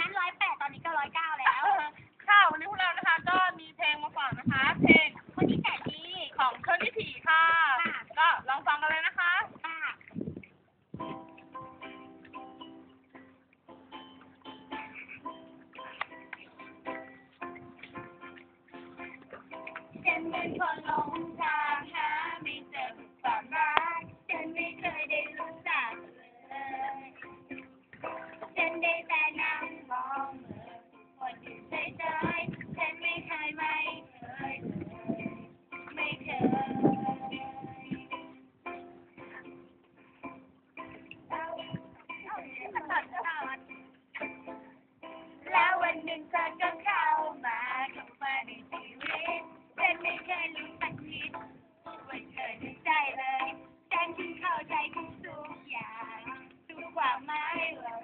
นั้นร้อยแปดตอนนี้ก็ร้อยเก้าแล้ว ค่ะวันนี้พวกเรานะคะ ก็มีเพลงมาฝากนะคะ เพลงคนที่แปดดีของเครื่องที่ถีค่ะ ก็ลองฟังกันเลยนะคะ ฉันเป็นคนหลงทางหาไม่เจอความรักฉันไม่เคยได้รู้จักเลย ฉันได้แต่นั่ ลืมปักทีวันเธอถึงใจเลย ฉันถึงเข้าใจทุกทุกอย่างทุกว่าไม่หรอ